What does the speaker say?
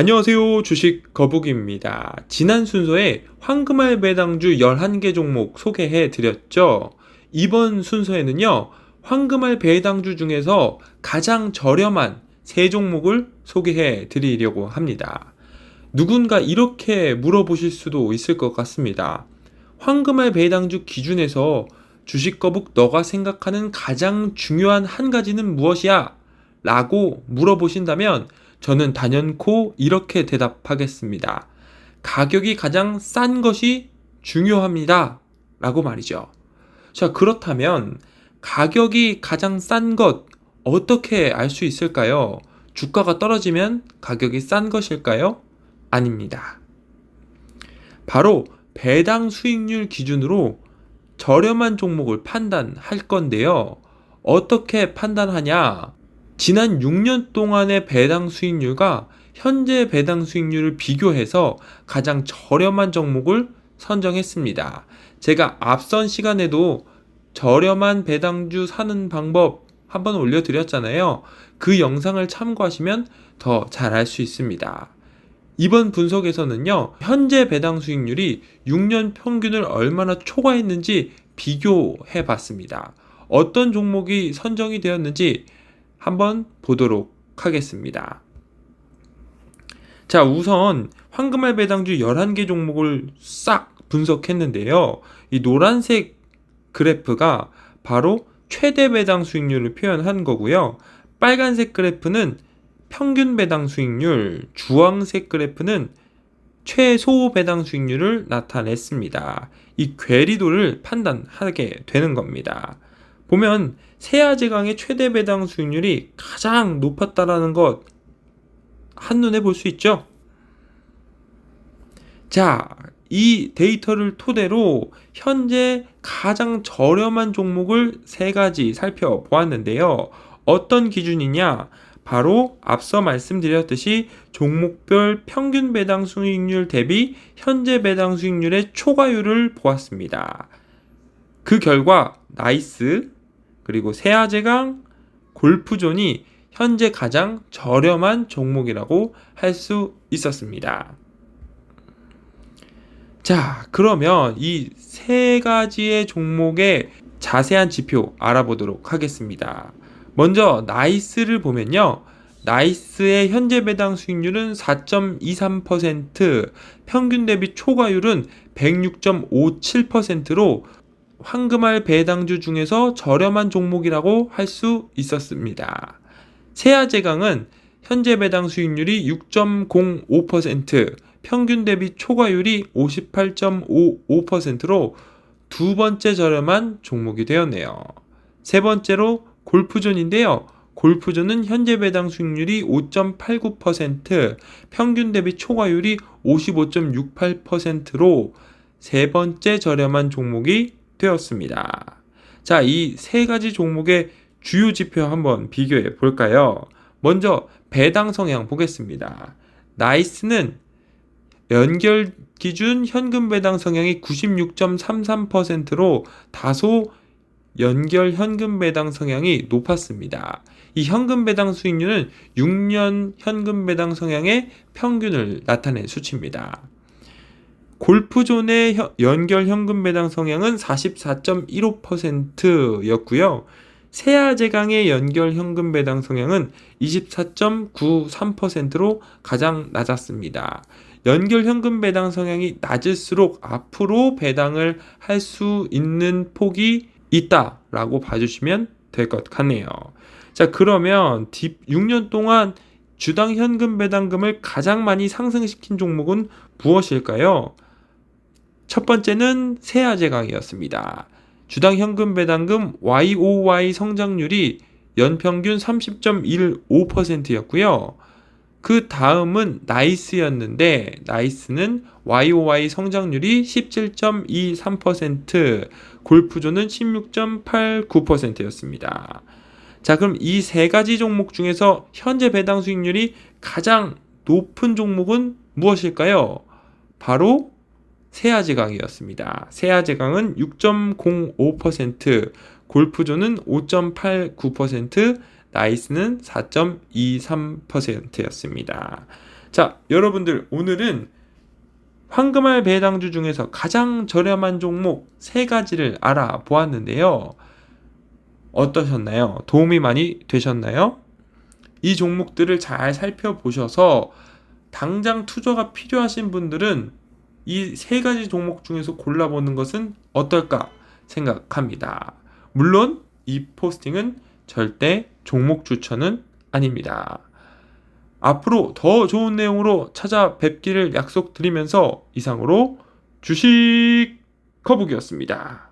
안녕하세요. 주식 거북입니다. 지난 순서에 황금알 배당주 11개 종목 소개해 드렸죠. 이번 순서에는요, 황금알 배당주 중에서 가장 저렴한 세 종목을 소개해 드리려고 합니다. 누군가 이렇게 물어보실 수도 있을 것 같습니다. 황금알 배당주 기준에서 주식 거북 너가 생각하는 가장 중요한 한 가지는 무엇이야? 라고 물어보신다면 저는 단연코 이렇게 대답하겠습니다. 가격이 가장 싼 것이 중요합니다. 라고 말이죠. 자, 그렇다면 가격이 가장 싼 것 어떻게 알 수 있을까요? 주가가 떨어지면 가격이 싼 것일까요? 아닙니다. 바로 배당 수익률 기준으로 저렴한 종목을 판단할 건데요. 어떻게 판단하냐? 지난 6년 동안의 배당 수익률과 현재 배당 수익률을 비교해서 가장 저렴한 종목을 선정했습니다. 제가 앞선 시간에도 저렴한 배당주 사는 방법 한번 올려드렸잖아요. 그 영상을 참고하시면 더 잘 알 수 있습니다. 이번 분석에서는요, 현재 배당 수익률이 6년 평균을 얼마나 초과했는지 비교해 봤습니다. 어떤 종목이 선정이 되었는지 한번 보도록 하겠습니다. 자, 우선 황금알 배당주 11개 종목을 싹 분석했는데요. 이 노란색 그래프가 바로 최대 배당 수익률을 표현한 거고요. 빨간색 그래프는 평균 배당 수익률, 주황색 그래프는 최소 배당 수익률을 나타냈습니다. 이 괴리도를 판단하게 되는 겁니다. 보면 세아제강의 최대 배당 수익률이 가장 높았다라는 것 한눈에 볼 수 있죠. 자, 이 데이터를 토대로 현재 가장 저렴한 종목을 세 가지 살펴보았는데요. 어떤 기준이냐? 바로 앞서 말씀드렸듯이 종목별 평균 배당 수익률 대비 현재 배당 수익률의 초과율을 보았습니다. 그 결과 나이스, 그리고 세아제강, 골프존이 현재 가장 저렴한 종목이라고 할 수 있었습니다. 자, 그러면 이 세 가지의 종목의 자세한 지표 알아보도록 하겠습니다. 먼저 나이스를 보면요. 나이스의 현재 배당 수익률은 4.23%, 평균 대비 초과율은 106.57%로 황금알 배당주 중에서 저렴한 종목이라고 할 수 있었습니다. 세아제강은 현재 배당 수익률이 6.05%, 평균 대비 초과율이 58.55%로 두 번째 저렴한 종목이 되었네요. 세 번째로 골프존인데요. 골프존은 현재 배당 수익률이 5.89%, 평균 대비 초과율이 55.68%로 세 번째 저렴한 종목이 되었습니다. 자, 이 세 가지 종목의 주요 지표 한번 비교해 볼까요? 먼저 배당 성향 보겠습니다. 나이스는 연결 기준 현금 배당 성향이 96.33%로 다소 연결 현금 배당 성향이 높았습니다. 이 현금 배당 수익률은 6년 현금 배당 성향의 평균을 나타낸 수치입니다. 골프존의 연결 현금 배당 성향은 44.15%였고요. 세아제강의 연결 현금 배당 성향은 24.93%로 가장 낮았습니다. 연결 현금 배당 성향이 낮을수록 앞으로 배당을 할 수 있는 폭이 있다라고 봐주시면 될 것 같네요. 자, 그러면 6년 동안 주당 현금 배당금을 가장 많이 상승시킨 종목은 무엇일까요? 첫 번째는 세아제강이었습니다. 주당 현금 배당금 YOY 성장률이 연평균 30.15%였고요. 그 다음은 나이스였는데 나이스는 YOY 성장률이 17.23%, 골프존은 16.89%였습니다. 자, 그럼 이 세 가지 종목 중에서 현재 배당 수익률이 가장 높은 종목은 무엇일까요? 바로 세아제강이었습니다. 세아제강은 6.05%, 골프존은 5.89%, 나이스는 4.23%였습니다. 자, 여러분들 오늘은 황금알 배당주 중에서 가장 저렴한 종목 세 가지를 알아보았는데요. 어떠셨나요? 도움이 많이 되셨나요? 이 종목들을 잘 살펴보셔서 당장 투자가 필요하신 분들은 이 세 가지 종목 중에서 골라보는 것은 어떨까 생각합니다. 물론 이 포스팅은 절대 종목 추천은 아닙니다. 앞으로 더 좋은 내용으로 찾아뵙기를 약속드리면서 이상으로 주식 거북이었습니다.